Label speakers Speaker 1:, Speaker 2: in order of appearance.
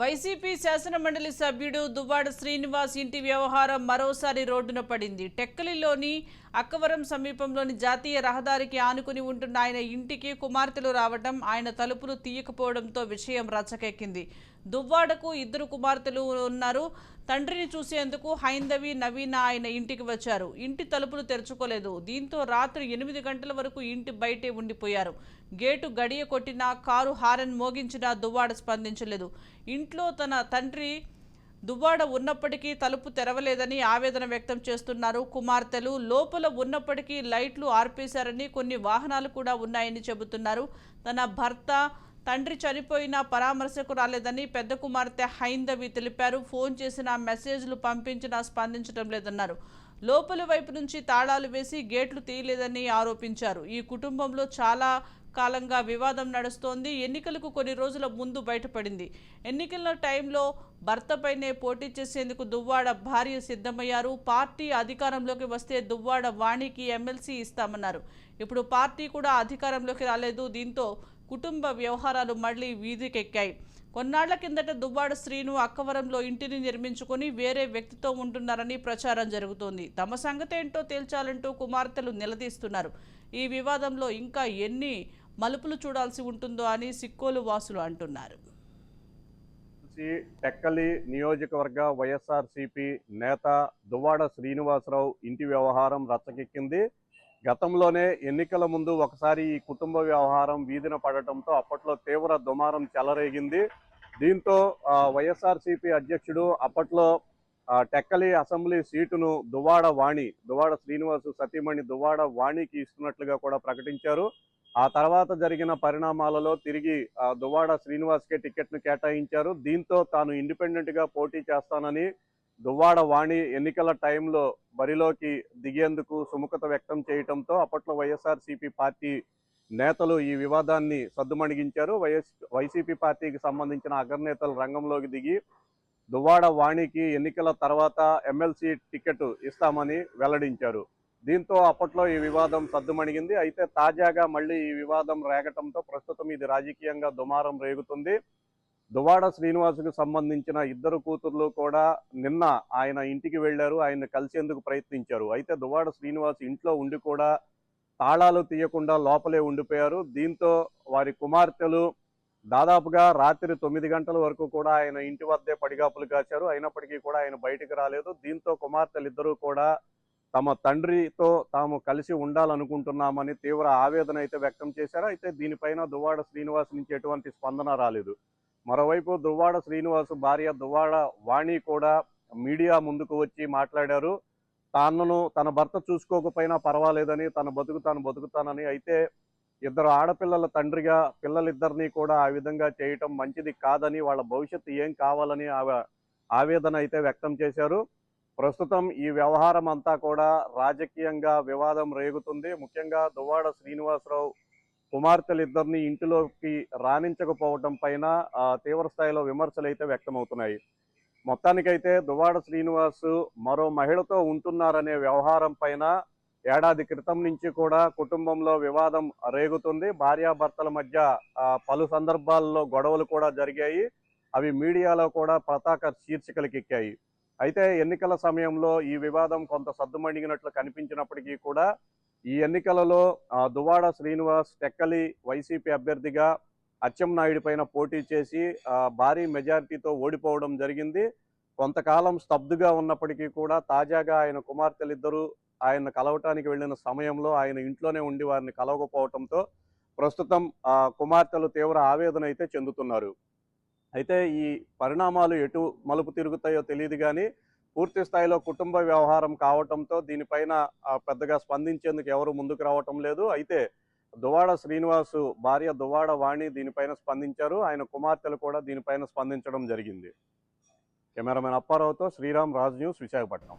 Speaker 1: YCP శాసనమండలి సభ్యుడు దువ్వాడ శ్రీనివాస్ ఇంటి వ్యవహారం మరోసారి రోడ్డున పడింది. టెక్కలిలోని అక్కవరం సమీపంలోని జాతీయ రహదారికి ఆనుకుని ఉంటున్న ఆయన ఇంటికి కుమార్తెలు రావడం ఆయన తలుపులు తీయకపోవడంతో విషయం రచ్చకెక్కింది. దువ్వాడకు ఇద్దరు కుమార్తెలు ఉన్నారు. తండ్రిని చూసేందుకు హైందవి నవీన ఆయన ఇంటికి వచ్చారు. ఇంటి తలుపులు తెరుచుకోలేదు. దీంతో రాత్రి ఎనిమిది గంటల వరకు ఇంటి బయటే ఉండిపోయారు. గేటు గడియ కొట్టినా కారు హారన్ మోగించినా దువ్వాడ స్పందించలేదు. ఇంట్లో తన తండ్రి దువ్వాడ ఉన్నప్పటికీ తలుపు తెరవలేదని ఆవేదన వ్యక్తం చేస్తున్నారు. కుమార్తెలు లోపల ఉన్నప్పటికీ లైట్లు ఆర్పేశారని కొన్ని వాహనాలు కూడా ఉన్నాయని చెబుతున్నారు. తన భర్త తండ్రి చనిపోయినా పరామర్శకు రాలేదని పెద్ద కుమార్తె హైందవి తెలిపారు. ఫోన్ చేసిన మెసేజ్లు పంపించినా స్పందించడం లేదన్నారు. లోపలి వైపు నుంచి తాళాలు వేసి గేట్లు తీయలేదని ఆరోపించారు. ఈ కుటుంబంలో చాలా కాలంగా వివాదం నడుస్తోంది. ఎన్నికలకు కొన్ని రోజుల ముందు బయటపడింది. ఎన్నికల టైంలో భర్తపైనే పోటీ చేసేందుకు దువ్వాడ భార్య సిద్ధమయ్యారు. పార్టీ అధికారంలోకి వస్తే దువ్వాడ వాణికి ఎమ్మెల్సీ ఇస్తామన్నారు. ఇప్పుడు పార్టీ కూడా అధికారంలోకి రాలేదు. దీంతో కుటుంబ వ్యవహారాలు మళ్ళీ వీధికెక్కాయి. కొన్నాళ్ళ కిందట దువ్వాడ శ్రీను అక్కవరంలో ఇంటిని నిర్మించుకొని వేరే వ్యక్తితో ఉంటున్నారని ప్రచారం జరుగుతోంది. తమ సంగతేంటో తేల్చాలంటూ కుమార్తెలు నిలదీస్తున్నారు. ఈ వివాదంలో ఇంకా ఎన్ని మలుపులు చూడాల్సి ఉంటుందో అని సిక్కోలు వాసులు అంటున్నారు.
Speaker 2: సి టెక్కలి నియోజకవర్గ వైఎస్ఆర్సీపీ నేత దువ్వాడ శ్రీనివాసరావు ఇంటి వ్యవహారం రచ్చకెక్కింది. గతంలోనే ఎన్నికల ముందు ఒకసారి ఈ కుటుంబ వ్యవహారం వీధిన పడటంతో అప్పట్లో తీవ్ర దుమారం చెలరేగింది. దీంతో వైఎస్ఆర్సీపీ వైఎస్ఆర్సిపి అధ్యక్షుడు అప్పట్లో టెక్కలి అసెంబ్లీ సీటును దువ్వాడ వాణి దువ్వాడ శ్రీనివాసు సతీమణి దువ్వాడ వాణికి ఇస్తున్నట్లుగా కూడా ప్రకటించారు. ఆ తర్వాత జరిగిన పరిణామాలలో తిరిగి ఆ, దువ్వాడ శ్రీనివాస్కే టికెట్ను కేటాయించారు. దీంతో తాను ఇండిపెండెంట్గా పోటీ చేస్తానని దువ్వాడ వాణి ఎన్నికల టైంలో బరిలోకి దిగేందుకు సుముఖత వ్యక్తం చేయటంతో అప్పట్లో వైఎస్ఆర్సీపీ పార్టీ నేతలు ఈ వివాదాన్ని సద్దుమణిగించారు. వైఎస్ వైసీపీ పార్టీకి సంబంధించిన అగ్రనేతలు రంగంలోకి దిగి దువ్వాడ వాణికి ఎన్నికల తర్వాత ఎమ్మెల్సీ టికెట్ ఇస్తామని వెల్లడించారు. దీంతో అప్పట్లో ఈ వివాదం సద్దుమణిగింది. అయితే తాజాగా మళ్ళీ ఈ వివాదం రేగటంతో ప్రస్తుతం ఇది రాజకీయంగా దుమారం రేగుతుంది. దువాడ శ్రీనివాసుకు సంబంధించిన ఇద్దరు కూతుర్లు కూడా నిన్న ఆయన ఇంటికి వెళ్ళారు ఆయన కలిసేందుకు ప్రయత్నించారు. అయితే దువాడ శ్రీనివాస్ ఇంట్లో ఉండి కూడా తాళాలు తీయకుండా లోపలే ఉండిపోయారు. దీంతో వారి కుమార్తెలు దాదాపుగా రాత్రి తొమ్మిది గంటల వరకు కూడా ఆయన ఇంటి వద్దే పడిగాపులు కాచారు అయినప్పటికీ కూడా ఆయన బయటికి రాలేదు. దీంతో కుమార్తెలు ఇద్దరూ కూడా తమ తండ్రితో తాము కలిసి ఉండాలనుకుంటున్నామని తీవ్ర ఆవేదన అయితే వ్యక్తం చేశారు. అయితే దీనిపైన దువ్వాడ శ్రీనివాస్ నుంచి ఎటువంటి స్పందన రాలేదు. మరోవైపు దువ్వాడ శ్రీనివాస్ భార్య దువ్వాడ వాణి కూడా మీడియా ముందుకు వచ్చి మాట్లాడారు. తనను తన భర్త చూసుకోకపోయినా పర్వాలేదని తన బతుకు తాను బతుకుతానని అయితే ఇద్దరు ఆడపిల్లల తండ్రిగా పిల్లలిద్దరినీ కూడా ఆ విధంగా చేయటం మంచిది కాదని వాళ్ళ భవిష్యత్తు ఏం కావాలని ఆవేదన అయితే వ్యక్తం చేశారు. ప్రస్తుతం ఈ వ్యవహారం అంతా కూడా రాజకీయంగా వివాదం రేగుతుంది. ముఖ్యంగా దువ్వాడ శ్రీనివాసరావు కుమార్తెలిద్దరిని ఇంటిలోకి రాణించకపోవటం పైన తీవ్రస్థాయిలో తీవ్ర స్థాయిలో విమర్శలు అయితే వ్యక్తమవుతున్నాయి. మొత్తానికైతే దువ్వాడ శ్రీనివాస్ మరో మహిళతో ఉంటున్నారనే వ్యవహారం పైన ఏడాది క్రితం నుంచి కూడా కుటుంబంలో వివాదం రేగుతుంది. భార్యాభర్తల మధ్య పలు సందర్భాల్లో గొడవలు కూడా జరిగాయి. అవి మీడియాలో కూడా పతాక శీర్షికలకు ఎక్కాయి అయితే ఎన్నికల సమయంలో ఈ వివాదం కొంత సద్దుమణిగినట్లు కనిపించినప్పటికీ కూడా ఈ ఎన్నికలలో దువాడ శ్రీనివాస్ టెక్కలి వైసీపీ అభ్యర్థిగా అచ్చెన్నాయుడు పైన పోటీ చేసి భారీ మెజారిటీతో ఓడిపోవడం జరిగింది. కొంతకాలం స్తబ్దుగా ఉన్నప్పటికీ కూడా తాజాగా ఆయన కుమార్తెలిద్దరూ ఆయన కలవటానికి వెళ్ళిన సమయంలో ఆయన ఇంట్లోనే ఉండి వారిని కలవకపోవడంతో ప్రస్తుతం కుమార్తెలు తీవ్ర ఆవేదన అయితే చెందుతున్నారు. అయితే ఈ పరిణామాలు ఎటు మలుపు తిరుగుతాయో తెలియదు కానీ పూర్తి స్థాయిలో కుటుంబ వ్యవహారం కావటంతో దీనిపైన పెద్దగా స్పందించేందుకు ఎవరు ముందుకు రావటం లేదు. అయితే దువాడ శ్రీనివాసు భార్య దువాడ వాణి దీనిపైన స్పందించారు. ఆయన కుమార్తెలు కూడా దీనిపైన స్పందించడం జరిగింది. కెమెరామెన్ అప్పారావుతో శ్రీరామ్ రాజ్ న్యూస్ విశాఖపట్నం.